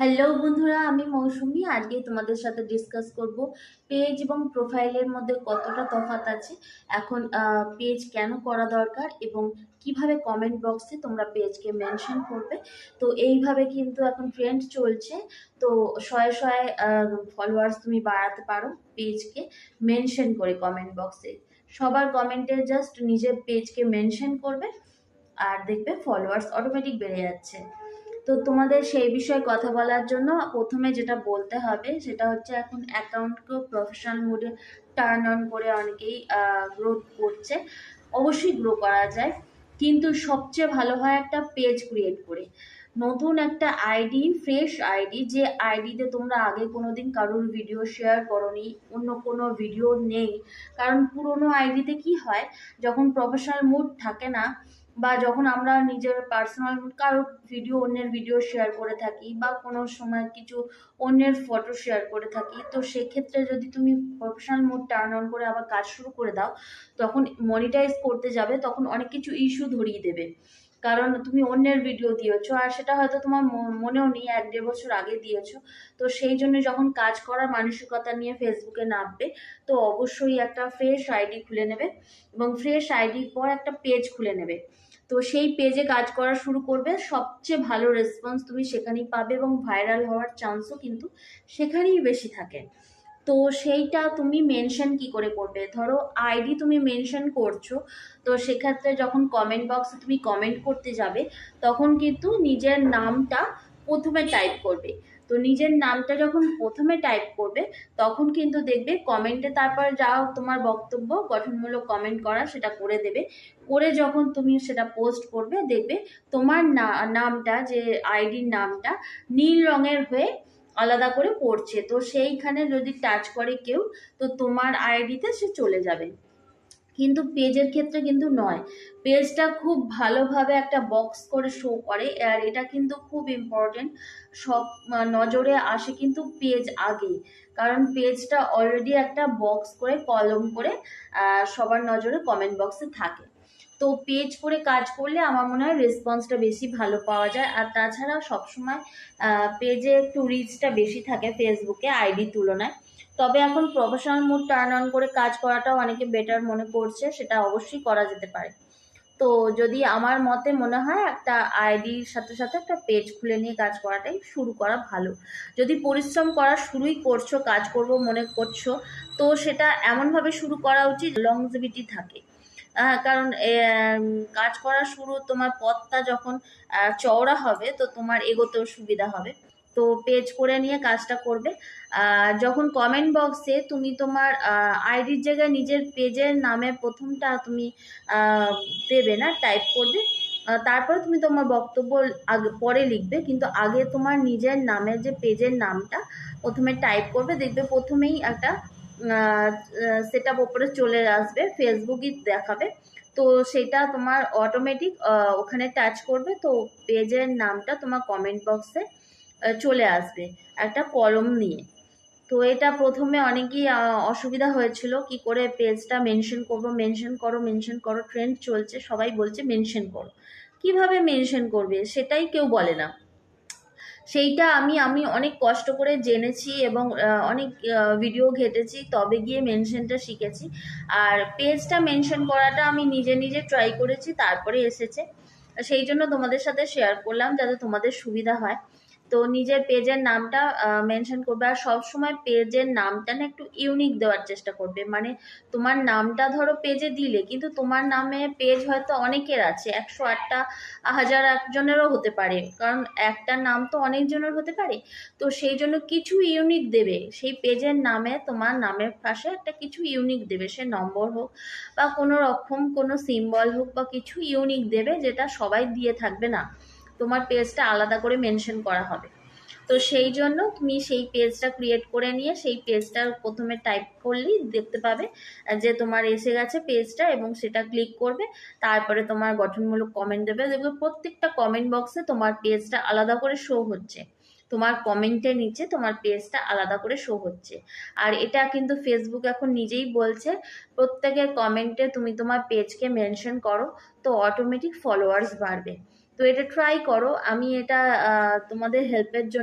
Hello বন্ধুরা, আমি মৌসুমি। আজকে তোমাদের সাথে ডিসকাস করব পেজ এবং প্রোফাইলের মধ্যে কতটা তফাৎ আছে, এখন পেজ কেন করা দরকার এবং কীভাবে কমেন্ট বক্সে তোমরা পেজকে মেনশন করবে। তো এইভাবে কিন্তু এখন ট্রেন্ড চলছে। তো শয়ে শয়ে ফলোয়ার্স তুমি বাড়াতে পারো পেজকে মেনশন করে কমেন্ট বক্সে সবার কমেন্টে জাস্ট নিজের পেজকে মেনশন করবে, আর দেখবে ফলোয়ার্স অটোমেটিক বেড়ে যাচ্ছে। তো তোমাদের সেই বিষয়ে কথা বলার জন্য প্রথমে যেটা বলতে হবে সেটা হচ্ছে এখন অ্যাকাউন্টকেও প্রফেশনাল মোডে টার্ন অন করে অনেকেই গ্রোথ করছে। অবশ্যই গ্রো করা যায়। কিন্তু সবচেয়ে ভালো হয় একটা পেজ ক্রিয়েট করে। নতুন একটা আইডি ফ্রেশ আইডি যে আইডিতে তোমরা আগে কোনো দিন কারোর ভিডিও শেয়ার করনি, অন্য কোনো ভিডিও নেই। কারণ পুরোনো আইডিতে কি হয়, যখন প্রফেশনাল মুড থাকে না বা যখন আমরা নিজের পার্সোনাল কারও ভিডিও অন্যের ভিডিও শেয়ার করে থাকি বা কোনো সময় কিছু অন্যের ফটো শেয়ার করে থাকি, তো সেক্ষেত্রে যদি তুমি প্রফেশনাল মোড টার্ন অন করে আবার কাজ শুরু করে দাও, তখন মনিটাইজ করতে যাবে, তখন অনেক কিছু ইস্যু ধরিয়ে দেবে। কারণ তুমি অন্যের ভিডিও দিয়েছ, আর সেটা হয়তো তোমার মনেও নেই, এক দেড় বছর আগে দিয়েছ। তো সেই জন্য যখন কাজ করার মানসিকতা নিয়ে ফেসবুকে নামবে, তো অবশ্যই একটা ফ্রেশ আইডি খুলে নেবে এবং ফ্রেশ আইডির পর একটা পেজ খুলে নেবে। তো সেই পেজে কাজ করা শুরু করবে, সবচেয়ে ভালো রেসপন্স তুমি সেখানেই পাবে এবং ভাইরাল হওয়ার চান্সও কিন্তু সেখানেই বেশি থাকে। তো সেইটা তুমি মেনশন কি করে করবে? ধরো আইডি তুমি মেনশন করছ, তো সেক্ষেত্রে যখন কমেন্ট বক্সে তুমি কমেন্ট করতে যাবে, তখন কিন্তু নিজের নামটা প্রথমে টাইপ করবে। তো নিজের নামটা যখন প্রথমে টাইপ করবে, তখন কিন্তু দেখবে কমেন্টে তারপর যা তোমার বক্তব্য, গঠনমূলক কমেন্ট করা সেটা করে দেবে। করে যখন তুমি সেটা পোস্ট করবে, দেখবে তোমার নামটা যে আইডির নামটা নীল রঙের হয়ে আলাদা করে পড়ছে। তো সেইখানে যদি টাচ করে কেউ, তো তোমার আইডিতে সে চলে যাবে। কিন্তু পেজের ক্ষেত্রে কিন্তু নয়। পেজটা খুব ভালোভাবে একটা বক্স করে শো করে, আর এটা কিন্তু খুব ইম্পর্টেন্ট সব নজরে আসে কিন্তু পেজ আগে। কারণ পেজটা অলরেডি একটা বক্স করে কলম করে সবার নজরে কমেন্ট বক্সে থাকে। তো পেজ করে কাজ করলে আমার মনে হয় রেসপন্সটা বেশি ভালো পাওয়া যায়। আর তাছাড়া সবসময় পেজে একটু রিচটা বেশি থাকে ফেসবুকে আইডির তুলনায়। তবে এখন প্রফেশনাল মুড টার্ন অন করে কাজ করাটাও অনেকে বেটার মনে করছে, সেটা অবশ্যই করা যেতে পারে। তো যদি আমার মতে মনে হয়, একটা আইডির সাথে সাথে একটা পেজ খুলে নিয়ে কাজ করাটাই শুরু করা ভালো। যদি পরিশ্রম করা শুরুই করছ, কাজ করব, মনে করছ, তো সেটা এমনভাবে শুরু করা উচিত লংজিভিটি থাকে। কারণ কাজ করা শুরু, তোমার পথটা যখন চওড়া হবে, তো তোমার এগোতেও সুবিধা হবে। তো পেজ করে নিয়ে কাজটা করবে। যখন কমেন্ট বক্সে তুমি তোমার আইডির জায়গায় নিজের পেজের নামে প্রথমটা তুমি দেবে না টাইপ করবে। তারপরে তুমি তোমার বক্তব্য আগে, পরে লিখবে, কিন্তু আগে তোমার নিজের নামের যে পেজের নামটা প্রথমে টাইপ করবে, দেখবে প্রথমেই একটা সেট আপ ওপরে চলে আসবে ফেসবুকই দেখাবে। তো সেটা তোমার অটোমেটিক ওখানে টাচ করবে, তো পেজের নামটা তোমার কমেন্ট বক্সে চলে আসবে একটা কলম নিয়ে। তো এটা প্রথমে অনেকই অসুবিধা হয়েছিল, কি করে পেজটা মেনশন করব মেনশন করো মেনশন করো ট্রেন্ড চলছে, সবাই বলছে মেনশন করো। কীভাবে মেনশন করবে, সেটাই কেউ বলে না। সেইটা আমি আমি অনেক কষ্ট করে জেনেছি এবং অনেক ভিডিও ঘেটেছি, তবে গিয়ে মেনশনটা শিখেছি। আর পেজটা মেনশন করাটা আমি নিজে নিজে ট্রাই করেছি, তারপরে এসেছে। সেই জন্য তোমাদের সাথে শেয়ার করলাম, যাতে তোমাদের সুবিধা হয়। তো নিজের পেজের নামটা মেনশন করবে আর সবসময় পেজের নামটা না একটু ইউনিক দেওয়ার চেষ্টা করবে। মানে তোমার নামটা ধরো পেজে দিলে, কিন্তু তোমার নামে পেজ হয়তো অনেকের আছে, একশো আটটা, হাজার একজনেরও হতে পারে। কারণ একটা নাম তো অনেকজনের হতে পারে। তো সেই জন্য কিছু ইউনিক দেবে। সেই পেজের নামে, তোমার নামের পাশে একটা কিছু ইউনিক দেবে। সে নম্বর হোক বা কোনো রকম কোনো সিম্বল হোক বা কিছু ইউনিক দেবে, যেটা সবাই দিয়ে থাকবে না। তোমার পেজটা আলাদা করে মেনশন করা হবে। তো সেই জন্য তুমি সেই পেজটা ক্রিয়েট করে নিয়ে সেই পেজটা প্রথমে টাইপ করলেই দেখতে পাবে, যে তোমার এসে গেছে পেজটা এবং সেটা ক্লিক করবে, তারপরে তোমার গঠনমূলক কমেন্ট দেবে। দেখবে প্রত্যেকটা কমেন্ট বক্সে তোমার পেজটা আলাদা করে শো হচ্ছে। তোমার কমেন্টের নিচে তোমার পেজটা আলাদা করে শো হচ্ছে। আর এটা কিন্তু ফেসবুক এখন নিজেই বলছে, প্রত্যেকের কমেন্টে তুমি তোমার পেজকে মেনশন করো, তো অটোমেটিক ফলোয়ার্স বাড়বে। তো এটা ট্রাই করো। আমি এটা তোমাদের হেল্পের জন্য